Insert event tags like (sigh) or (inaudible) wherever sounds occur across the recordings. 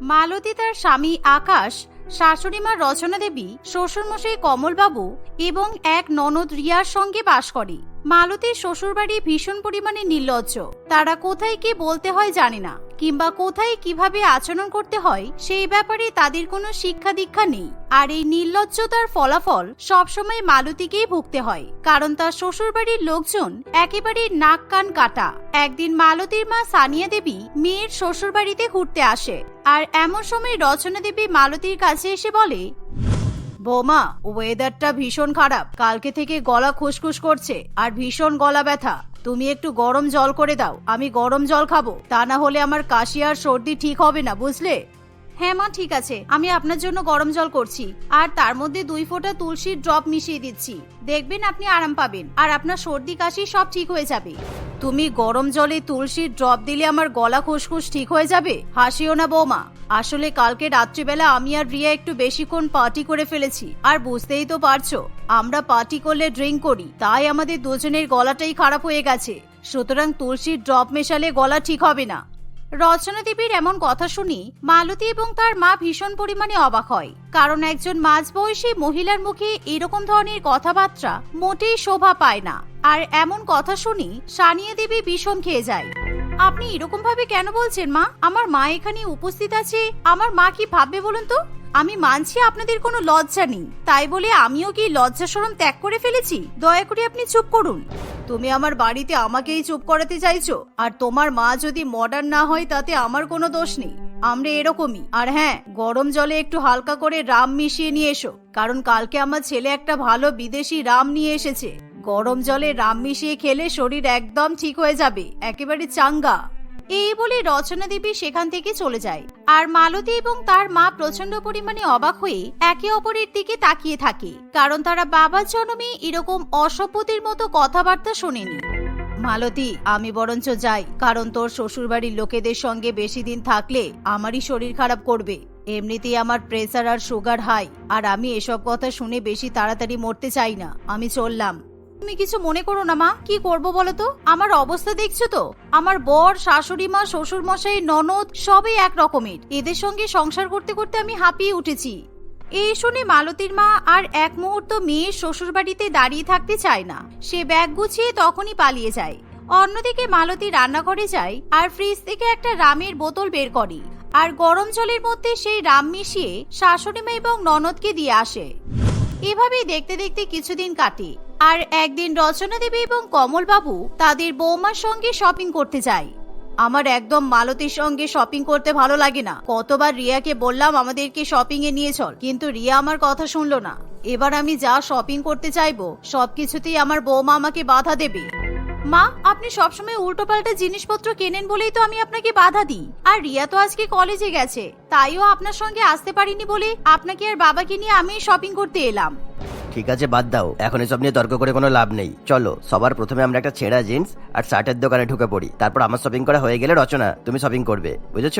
মালতী তার স্বামী আকাশ শাশুড়িমা রচনা দেবী শ্বশুরমশাই কমলবাবু এবং এক ননদ রিয়ার সঙ্গে বাস করে। মালতীর শ্বশুরবাড়ি ভীষণ পরিমাণে নির্লজ্জ। তারা কোথায় কি বলতে হয় জানে না, কিংবা কোথায় কীভাবে আচরণ করতে হয়, সেই ব্যাপারে তাদের কোনো শিক্ষা দীক্ষা নেই। আর এই নির্লজ্জতার ফলাফল সবসময় মালতীকেই ভুগতে হয়, কারণ তার শ্বশুরবাড়ির লোকজন একেবারে নাক কান কাটা। একদিন মালতীর মা সানিয়া দেবী মেয়ের শ্বশুরবাড়িতে ঘুরতে আসে, আর এমন সময় রচনা দেবী মালতীর কাছে এসে বলে বৌমা ওয়েদারটা ভীষণ খারাপ। কালকে থেকে গলা খুসখুস করছে আর ভীষণ গলা ব্যথা। তুমি একটু গরম জল করে দাও, আমি গরম জল খাব। তা না হলে আমার কাশি আর সর্দি ঠিক হবে না, বুঝলে? হ্যাঁ মা, ঠিক আছে। আমি আপনার জন্য গরম জল করছি। আর তার মধ্যে দুই ফোঁটা তুলসীর ড্রপ মিশিয়ে দিচ্ছি। দেখবেন আপনি আরাম পাবেন। আর আপনার সর্দি কাশি সব ঠিক হয়ে যাবে। তুমি গরম জলে তুলসীর ড্রপ দিলে আমার গলা খুসখুস ঠিক হয়ে যাবে? হাসিও না বৌমা। আসলে কালকে রাত্রিবেলা আমি আর রিয়া একটু বেশিক্ষণ পার্টি করে ফেলেছি। আর বুঝতেই তো পারছ, আমরা পার্টি করলে ড্রিঙ্ক করি, তাই আমাদের দুজনের গলাটাই খারাপ হয়ে গেছে। সুতরাং তুলসীর ড্রপ মেশালে গলা ঠিক হবে না। রচনা দেবীর এমন কথা শুনি, মালতী এবং তার মা ভীষণ পরিমাণে অবাক হয়। কারণ একজন মাঝবয়সী মহিলার মুখে এরকম ধরনের কথাবার্তা মোটেই শোভা পায় না। আর এমন কথা শুনি, সানিয়া দেবী বিষম খেয়ে যায়। আপনি এরকম ভাবে কেন বলছেন, মা? আমার মা এখানে উপস্থিত আছে, আমার মা কি ভাববে বলুন তো? আমি মানছি আপনাদের কোনো লজ্জা নেই। তাই বলে আমিও কি লজ্জা সরম ত্যাগ করে ফেলেছি? দয়া করে আপনি চুপ করুন। তুমি আমার বাড়িতে আমাকেই চুপ করাতে চাইছো? আর তোমার মা যদি মডার্ন না হয়, তাতে আমার কোনো দোষ নেই। আমরা এরকমই। আর হ্যাঁ গরম জলে একটু হালকা করে রাম মিশিয়ে নিয়ে এসো। কারণ কালকে আমার ছেলে একটা ভালো বিদেশি রাম নিয়ে এসেছে। গরম জলে রাম মিশিয়ে খেলে শরীর একদম ঠিক হয়ে যাবে। একেবারে চাঙ্গা। এই বলে রচনা দেবী সেখান থেকে চলে যায়। আর মালতী এবং তার মা প্রচণ্ড পরিমাণে অবাক হয়ে একে অপরের দিকে তাকিয়ে থাকে, কারণ তারা বাবার জন্মে এরকম অসভ্যদের মতো কথাবার্তা শোনেনি। মালতী, আমি বরঞ্চ যাই, কারণ তোর শ্বশুরবাড়ির লোকেদের সঙ্গে বেশি দিন থাকলে আমারই শরীর খারাপ করবে। এমনিতেই আমার প্রেসার আর সুগার হাই আর আমি এসব কথা শুনে বেশি তাড়াতাড়ি মরতে চাই না। আমি চললাম। তুমি কিছু মনে করো না, মা। কি করব বলো তো? আমার অবস্থা দেখছ তো? আমার বর, শাশুড়ি মা শ্বশুর মশাই ননদ, সবই এক রকমের। এদের সঙ্গে সংসার করতে করতে আমি হাঁপিয়ে উঠেছি। এই শুনে মালতীর মা আর এক মুহূর্ত মেয়ের শ্বশুর বাড়িতে দাঁড়িয়ে থাকতে চায় না। সে ব্যাগ গুছিয়ে তখনই পালিয়ে যায়। অন্যদিকে মালতী রান্নাঘরে যায় আর ফ্রিজ থেকে একটা রামের বোতল বের করে। আর গরম জলের মধ্যে সেই রাম মিশিয়ে শাশুড়িমা এবং ননদকে দিয়ে আসে। এভাবেই দেখতে দেখতে কিছুদিন কাটে। আর একদিন রচনা দেবী এবং কমলবাবু তাদের বৌমার সঙ্গে শপিং করতে যায়। আমার একদম মালতীর সঙ্গে শপিং করতে ভালো লাগে না। কতবার রিয়াকে বললাম, আমাদেরকে শপিং এ নিয়ে চল। কিন্তু রিয়া আমার কথা শুনলো না। এবার আমি যা শপিং করতে চাইব, সবকিছুতেই আমার বৌমা আমাকে বাধা দেবে। মা, আপনি সবসময় উল্টোপাল্টা জিনিসপত্র কেনেন বলেই তো আমি আপনাকে বাধা দিই। আর রিয়া তো আজকে কলেজে গেছে, তাইও আপনার সঙ্গে আসতে পারিনি বলে আপনাকে আর বাবাকে নিয়ে আমি শপিং করতে এলাম। ঠিক আছে, বাদ দাও। এখন এসব নিয়ে তর্ক করে কোনো লাভ নেই। চলো, সবার প্রথমে আমরা একটা ছেঁড়া জিন্স আর শার্টের দোকানে ঢুকে পড়ি। তারপর আমার শপিং করা হয়ে গেলে রচনা, তুমি শপিং করবে, বুঝেছ?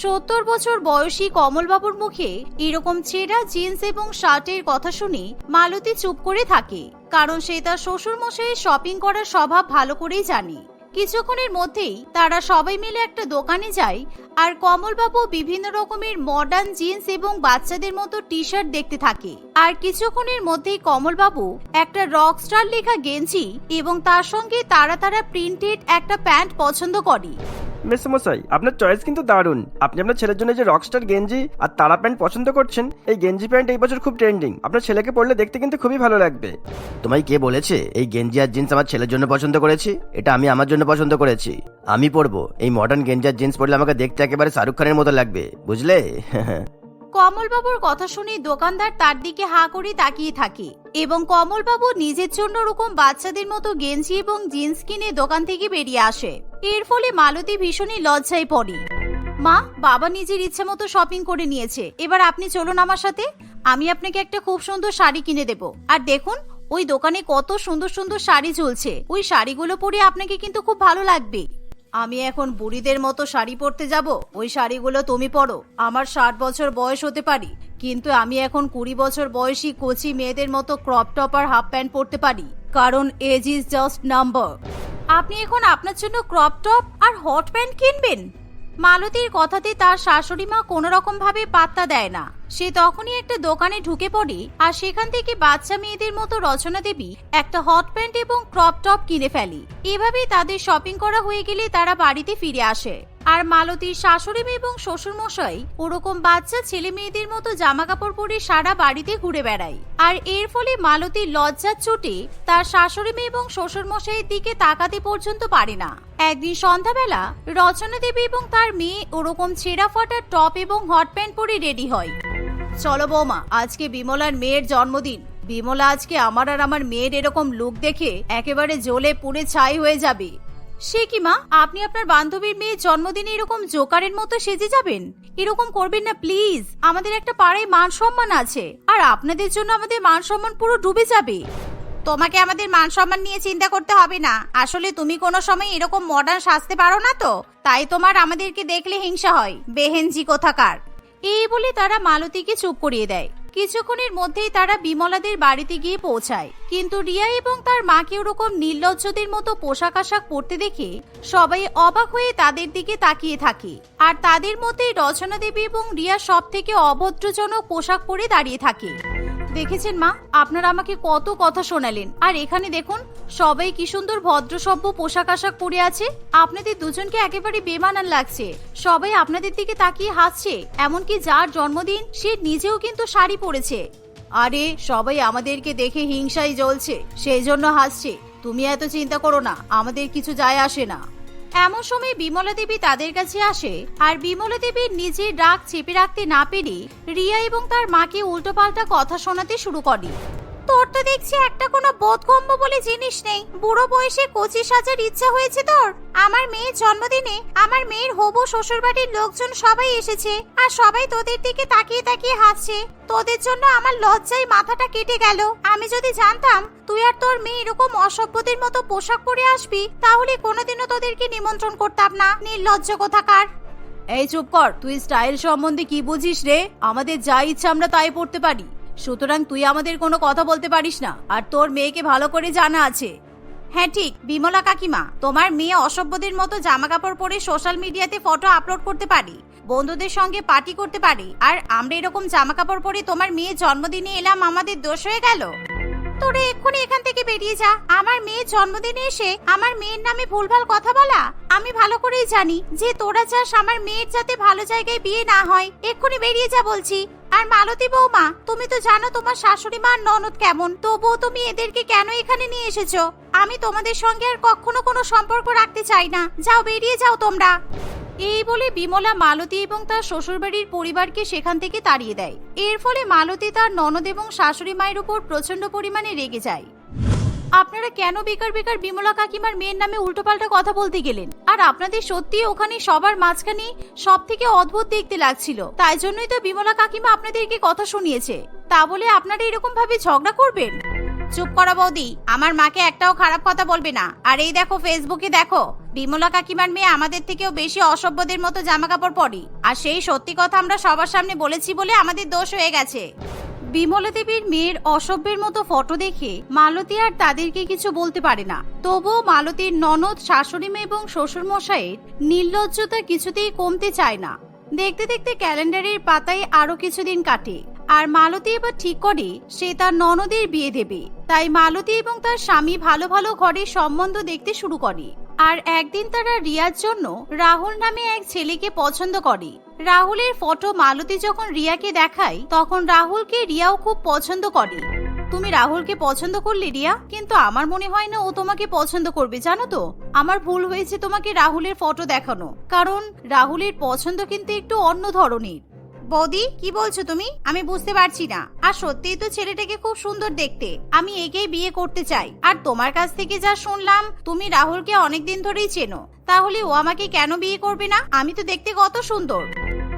সত্তর বছর বয়সী কমলবাবুর মুখে এরকম ছেঁড়া জিন্স এবং শার্টের কথা শুনে মালতী চুপ করে থাকে, কারণ সে তার শ্বশুর মশাইয়ের শপিং করার স্বভাব ভালো করেই জানে। কিছুক্ষণের মধ্যেই তারা সবাই মিলে একটা দোকানে যায় আর কমলবাবু বিভিন্ন রকমের মডার্ন জিন্স এবং বাচ্চাদের মতো টি শার্ট দেখতে থাকে। আর কিছুক্ষণের মধ্যেই কমলবাবু একটা রক স্টার লেখা গেঞ্জি এবং তার সঙ্গে তারা তারা প্রিন্টেড একটা প্যান্ট পছন্দ করে। মেসমশাই আপনার চয়েস কিন্তু দারুণ। আপনি আপনার ছেলের জন্য যে রকস্টার গেঞ্জি আর তারা প্যান্ট পছন্দ করছেন এই গেঞ্জি প্যান্ট এই বছর খুব ট্রেন্ডিং আপনার ছেলেকে পরলে দেখতে কিন্তু খুবই ভালো লাগবে। তোমায় কে বলেছে এই গেঞ্জি আর জিন্স আমার ছেলের জন্য পছন্দ করেছি? এটা আমি আমার জন্য পছন্দ করেছি। আমি পরবো। এই মডার্ন গেঞ্জি আর জিন্স পরলে আমাকে দেখতে একেবারে শাহরুখ খানের মতো লাগবে। বুঝলে? (laughs) কমলবাবুর কথা শুনে দোকানদার তার দিকে হা করে তাকিয়ে থাকে। এবং কমলবাবু নিজের জন্য ওরকম বাচ্চাদের মতো গেঞ্জি এবং জিন্স কিনে দোকান থেকে বেরিয়ে আসে। এর ফলে মালতী ভীষণই লজ্জায় পড়ে। মা, বাবা নিজের ইচ্ছে মতো শপিং করে নিয়েছে। এবার আপনি চলুন আমার সাথে। আমি আপনাকে একটা খুব সুন্দর শাড়ি কিনে দেব। আর দেখুন, ওই দোকানে কত সুন্দর সুন্দর শাড়ি ঝুলছে। ওই শাড়িগুলো পরে আপনাকে কিন্তু খুব ভালো লাগবে। আমি এখন বুড়িদের মতো শাড়ি পরতে যাব। ওই শাড়িগুলো তুমি পরো। আমার ষাট বছর বয়স হতে পারি। কিন্তু আমি এখন কুড়ি বছর বয়সী কোচি মেয়েদের মতো ক্রপ টপ আর হাফ প্যান্ট পরতে পারি। কারণ এজ ইজ জাস্ট নাম্বার আপনি এখন আপনার জন্য ক্রপ টপ আর হট প্যান্ট কিনবেন? মালতীর কথাতে তার শাশুড়ি মা কোনো রকম ভাবে পাত্তা দেয় না। সে তখনই একটা দোকানে ঢুকে পড়ে আর সেখান থেকে বাচ্চা মেয়েদের মতো রচনা দেবী একটা হট প্যান্ট এবং ক্রপ টপ কিনে ফেলি। এভাবেই তাদের শপিং করা হয়ে গেলে তারা বাড়িতে ফিরে আসে। আর মালতীর শাশুড়ি মেয়ে এবং শ্বশুর মশাই ওরকম বাচ্চা ছেলে মেয়েদের মতো জামা কাপড় পরে সারা বাড়িতে ঘুরে বেড়ায়। আর এর ফলে মালতীর লজ্জার চোটে তার শাশুড়ি মেয়ে এবং শ্বশুর মশাইয়ের দিকে তাকাতে পর্যন্ত পারে না। একদিন সন্ধ্যাবেলা রচনা দেবী এবং তার মেয়ে ওরকম ছেঁড়া ফাটা টপ এবং হট প্যান্ট পরে রেডি হয়। চলো বৌমা, আজকে বিমলার মেয়ের জন্মদিন। বিমলা আজকে আমার আর আমার মেয়ের এরকম লুক দেখে একেবারে জ্বলে পুড়ে ছাই হয়ে যাবে। সে কি মা, আপনি আপনার বান্ধবীর মেয়ের জন্মদিনে এরকম জোকারের মতো সেজে যাবেন? এরকম করবেন না, প্লিজ। আমাদের একটা পাড়ায় মান সম্মান আছে, আর আপনাদের জন্য আমাদের মান সম্মান পুরো ডুবে যাবে। তোমাকে আমাদের মান সম্মান নিয়ে চিন্তা করতে হবে না। আসলে তুমি কোনো সময় এরকম মডার্ন সাজতে পারো না তো। তাই তোমার আমাদেরকে দেখলে হিংসা হয়। বেহেনজি কোথাকার। এই বলে তারা মালতীকে চুপ করিয়ে দেয়। কিছুক্ষণের মধ্যেই তারা বিমলাদের বাড়িতে গিয়ে পৌঁছায়। কিন্তু রিয়া এবং তার মাকে ওরকম নির্লজ্জদের মতো পোশাক আশাক পরতে দেখে সবাই অবাক হয়ে তাদের দিকে তাকিয়ে থাকে। আর তাদের মধ্যে রচনা দেবী এবং রিয়া সব থেকে অভদ্রজনক পোশাক পরে দাঁড়িয়ে থাকে। দেখেছেন মা? আপনারা আমাকে কত কথা শোনালেন। আর এখানে দেখুন, সবাই কি সুন্দর ভদ্রসভ্য পোশাক আশাক পরে আছে। আপনাদের দুজনকে একেবারে বেমানান লাগছে। সবাই আপনাদের দিকে তাকিয়ে হাসছে। এমনকি যার জন্মদিন, সে নিজেও কিন্তু শাড়ি পরেছে। আরে, সবাই আমাদেরকে দেখে হিংসাই জ্বলছে। সেই জন্য হাসছে। তুমি এত চিন্তা করো না, আমাদের কিছু যায় আসে না। এমন সময় বিমলা দেবী তাদের কাছে আসে আর বিমলা দেবীর নিজের ডাক চেপে রাখতে না পেরে রিয়া এবং তার মাকে উল্টোপাল্টা কথা শোনাতে শুরু করে। তোর তো দেখছি একটা কোনো বোধগম্য বলে জিনিস নেই। বুড়ো বয়সে কচি সাজার ইচ্ছা হয়েছে তোর? আমার মেয়ের জন্মদিনে আমার মেয়ের হবু শ্বশুরবাড়ির লোকজন সবাই এসেছে আর সবাই তোদের দিকে তাকিয়ে তাকিয়ে হাসছে। তোদের জন্য আমার লজ্জায় মাথাটা কেটে গেল। আমি যদি জানতাম তুই আর তোর মেয়ে এরকম অসভ্যদের মতো পোশাক পরে আসবি, তাহলে কোনোদিনও তোদেরকে নিমন্ত্রণ করতাম না। নির্লজ্জ কোথাকার। এই চুপ কর, তুই স্টাইল সম্বন্ধে কি বুঝিস রে? আমাদের যা ইচ্ছা আমরা তাই পড়তে পারি। সুতরাং তুই আমাদের কোনো কথা বলতে পারিস না, আর তোর মেয়েকে ভালো করে জানা আছে। হ্যাঁ ঠিক, বিমলা কাকিমা, তোমার মেয়ে অসভ্যদের মতো জামা কাপড় পরে সোশ্যাল মিডিয়াতে ফটো আপলোড করতে পারি, বন্ধুদের সঙ্গে পার্টি করতে পারি, আর আমরা এরকম জামা কাপড় পরে তোমার মেয়ের জন্মদিনে এলাম, আমাদের দোষ হয়ে গেল। তোরে এক্ষুনি এখান থেকে বেরিয়ে যা, আমার মেয়ের জন্মদিনে এসে আমার মেয়ের নামে ভুলভাল কথা বলা, আমি ভালো করেই জানি যে তোরা চাস আমার মেয়ের যাতে ভালো জায়গায় বিয়ে না হয়, এক্ষুনি বেরিয়ে যা বলছি। আর মালতী বৌমা, তুমি তো জানো তোমার শাশুড়ি মা ননদ কেমন। তবুও তুমি এদেরকে কেন এখানে নিয়ে এসেছ? আমি তোমাদের সঙ্গে আর কখনো কোনো সম্পর্ক রাখতে চাই না। যাও, বেরিয়ে যাও তোমরা। এই বলে বিমলা মালতী এবং তার শ্বশুরবাড়ির পরিবারকে সেখান থেকে তাড়িয়ে দেয়। এর ফলে মালতী তার ননদ এবং শাশুড়ি মায়ের উপর প্রচণ্ড পরিমাণে রেগে যায়। আপনারা কেন বেকার বেকার বিমলা কাকিমার মেয়ের নামে উল্টোপাল্টা কথা বলতে গেলেন? আর আপনাদের সত্যি ওখানে সবার মাঝখানে সব থেকে অদ্ভুত দেখতে লাগছিল। তাই জন্যই তো বিমলা কাকিমা আপনাদেরকে কথা শুনিয়েছে। তা বলে আপনারা এরকম ভাবে ঝগড়া করবেন? চুপ করা বৌদি, আমার মাকে একটাও খারাপ কথা বলবে না। আর এই দেখো ফেসবুকে দেখো, বিমলা কাকিমার মেয়ে আমাদের থেকেও বেশি অসভ্যদের মতো জামা কাপড় পরি। আর সেই সত্যি কথা আমরা সবার সামনে বলেছি বলে আমাদের দোষ হয়ে গেছে। বিমলা দেবীর মেয়ের অসভ্যের মতো ফটো দেখে মালতী আর তাদেরকে কিছু বলতে পারে না। তবুও মালতীর ননদ, শাশুড়ি মেয়ে এবং শ্বশুর মশাইয়ের নির্লজ্জতা কিছুতেই কমতে চায় না। দেখতে দেখতে ক্যালেন্ডারের পাতায় আরও কিছুদিন কাটে আর মালতী এবার ঠিক করে সে তার ননদের বিয়ে দেবে। তাই মালতী এবং তার স্বামী ভালো ভালো ঘরে সম্বন্ধ দেখতে শুরু করে। আর একদিন তারা রিয়ার জন্য রাহুল নামে এক ছেলেকে পছন্দ করে। রাহুলের ফটো মালতী যখন রিয়াকে দেখায়, তখন রাহুলকে রিয়াও খুব পছন্দ করে। তুমি রাহুলকে পছন্দ করলে রিয়া? কিন্তু আমার মনে হয় না ও তোমাকে পছন্দ করবে, জানো তো? আমার ভুল হয়েছে তোমাকে রাহুলের ফটো দেখানো। কারণ রাহুলের পছন্দ কিন্তু একটু অন্য ধরনের। বৌদি, কি বলছো তুমি? আমি বুঝতে পারছি না। আর সত্যিই তো ছেলেটাকে খুব সুন্দর দেখতে। আমি একেই বিয়ে করতে চাই। আর তোমার কাছ থেকে যা শুনলাম, তুমি রাহুলকে অনেকদিন ধরেই চেনো। তাহলে ও আমাকে কেন বিয়ে করবে না? আমি তো দেখতে কত সুন্দর।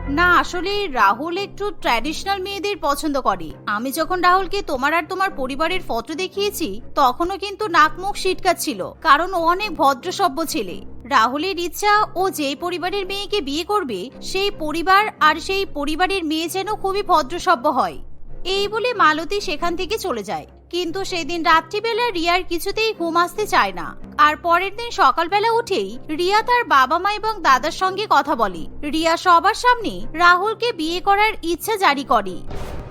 না, আসলে রাহুল একটু ট্র্যাডিশনাল মেয়েদের পছন্দ করে। আমি যখন রাহুলকে তোমার আর তোমার পরিবারের ফটো দেখিয়েছি, তখনও কিন্তু নাক মুখ সিটকাচ্ছিল কারণ ও অনেক ভদ্রসভ্য ছেলে। রাহুলের ইচ্ছা ও যেই পরিবারের মেয়েকে বিয়ে করবে, সেই পরিবার আর সেই পরিবারের মেয়ে যেন খুবই ভদ্রসভ্য হয়। এই বলে মালতী সেখান থেকে চলে যায়। কিন্তু সেদিন রাত্রিবেলা রিয়ার কিছুতেই ঘুম আসতে চায় না। আর পরের দিন সকালবেলা উঠেই রিয়া তার বাবা মা এবং দাদার সঙ্গে কথা বলে। রিয়া সবার সামনে রাহুলকে বিয়ে করার ইচ্ছা জারি করে।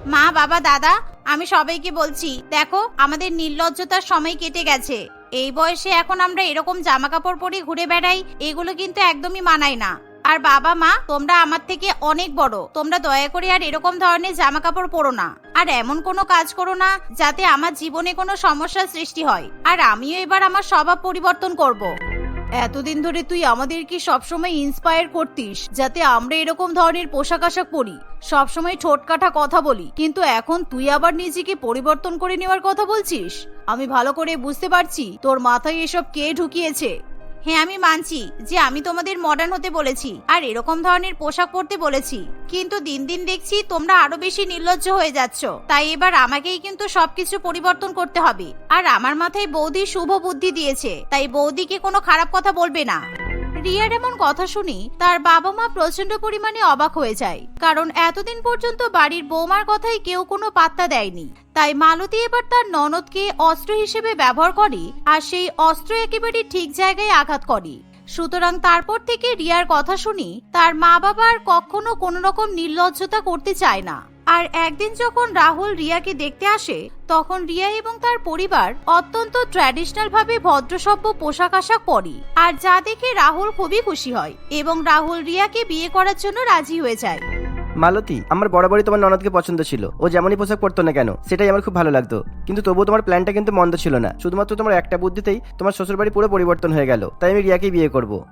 মা, বাবা, দাদা, আমি সবাইকে বলছি, দেখো, আমাদের নির্লজ্জতার সময় কেটে গেছে। এই বয়সে এখন আমরা এরকম জামা কাপড় পরে, ঘুরে বেড়াই, এগুলো কিন্তু একদমই মানায় না। আর বাবা মা, তোমরা আমার থেকে অনেক বড়, তোমরা দয়া করে আর এরকম ধরনের জামা কাপড় পরো না। আর এমন কোনো কাজ করো না, যাতে আমার জীবনে কোনো সমস্যার সৃষ্টি হয়। আর আমিও এবার আমার স্বভাব পরিবর্তন করব। এতদিন ধরে তুই আমাদেরকে সবসময় ইন্সপায়ার করতিস, যাতে আমরা এরকম ধরনের পোশাক আশাক পরি। সবসময় ঠোঁট কাটা কথা বলি, কিন্তু এখন তুই আবার নিজেকে পরিবর্তন করে নেওয়ার কথা বলছিস? আমি ভালো করে বুঝতে পারছি তোর মাথায় এসব কে ঢুকিয়েছে। হ্যাঁ আমি মানছি যে আমি তোমাদের মডার্ন হতে বলেছি আর এরকম ধরনের পোশাক পরতে বলেছি। কিন্তু দিন দিন দেখছি তোমরা আরও বেশি নির্লজ্জ হয়ে যাচ্ছ। তাই এবার আমাকেই কিন্তু সবকিছু পরিবর্তন করতে হবে। আর আমার মাথায় বৌদি শুভ বুদ্ধি দিয়েছে, তাই বৌদিকে কোনো খারাপ কথা বলবে না? রিয়ার এমন কথা শুনি, তার বাবা মা প্রচণ্ড পরিমাণে অবাক হয়ে যায়। কারণ এতদিন পর্যন্ত বাড়ির বৌমার কথায় কেউ কোনো পাত্তা দেয়নি। তাই মালতী এবার তার ননদকে অস্ত্র হিসেবে ব্যবহার করে আর সেই অস্ত্র একেবারে ঠিক জায়গায় আঘাত করে। সুতরাং তারপর থেকে রিয়ার কথা শুনি, তার মা বাবা আর কখনো কোনো রকম নির্লজ্জতা করতে চায় না। আর একদিন যখন রাহুল রিয়াকে দেখতে আসে, তখন রিয়া এবং তার পরিবার অত্যন্ত ট্র্যাডিশনাল ভাবে ভদ্রসভ্য পোশাক আশাক পরে। আর যা দেখে রাহুল খুবই খুশি হয় এবং রাহুল রিয়াকে বিয়ে করার জন্য রাজি হয়ে যায়। মালতী, আমার বরাবরই তোমার ননদকে পছন্দ ছিল। ও যেমনই পোশাক পরতো না কেন, সেটাই আমার খুব ভালো লাগতো। কিন্তু তবুও তোমার প্ল্যানটা কিন্তু মন্দ ছিল না। শুধুমাত্র তোমার একটা বুদ্ধিতেই তোমার শ্বশুরবাড়ি পুরো পরিবর্তন হয়ে গেল। তাই আমি রিয়াকেই বিয়ে করব।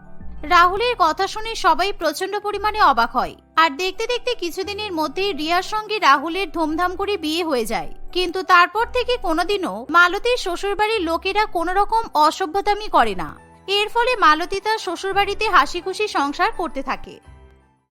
রাহুলের কথা শুনে সবাই প্রচণ্ড পরিমাণে অবাক হয়। আর দেখতে দেখতে কিছুদিনের মধ্যেই রিয়ার সঙ্গে রাহুলের ধুমধাম করে বিয়ে হয়ে যায়। কিন্তু তারপর থেকে কোনোদিনও মালতীর শ্বশুরবাড়ির লোকেরা কোনো রকম অসভ্যতামি করে না। এর ফলে মালতী তার শ্বশুরবাড়িতে হাসি খুশি সংসার করতে থাকে।